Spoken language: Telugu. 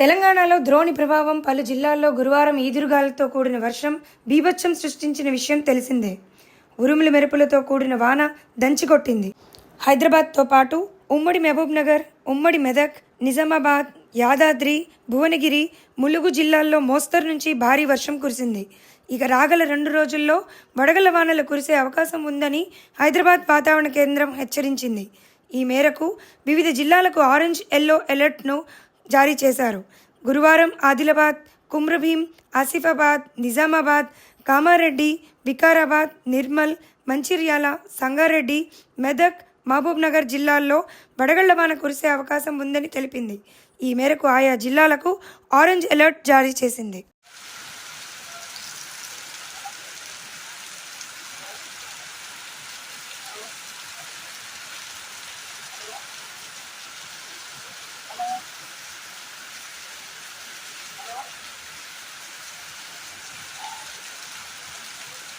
తెలంగాణలో ద్రోణి ప్రభావం పలు జిల్లాల్లో గురువారం ఈదురుగాలతో కూడిన వర్షం బీభత్సం సృష్టించిన విషయం తెలిసిందే. ఉరుముల మెరుపులతో కూడిన వాన దంచికొట్టింది హైదరాబాద్తో పాటు ఉమ్మడి మహబూబ్నగర్ ఉమ్మడి మెదక్ నిజామాబాద్ యాదాద్రి భువనగిరి ములుగు జిల్లాల్లో మోస్తరు నుంచి భారీ వర్షం కురిసింది. ఇక రాగల రెండు రోజుల్లో వడగల వానలు కురిసే అవకాశం ఉందని హైదరాబాద్ వాతావరణ కేంద్రం హెచ్చరించింది. ఈ మేరకు వివిధ జిల్లాలకు ఆరెంజ్ ఎల్లో అలర్ట్ను జారీ చేశారు. గురువారం ఆదిలాబాద్ కుమ్రభీం ఆసిఫాబాద్ నిజామాబాద్ కామారెడ్డి వికారాబాద్ నిర్మల్ మంచిర్యాల సంగారెడ్డి మెదక్ మహబూబ్ నగర్ జిల్లాల్లో వడగళ్ళవాన కురిసే అవకాశం ఉందని తెలిపింది. ఈ మేరకు ఆయా జిల్లాలకు ఆరెంజ్ అలర్ట్ జారీ చేసింది.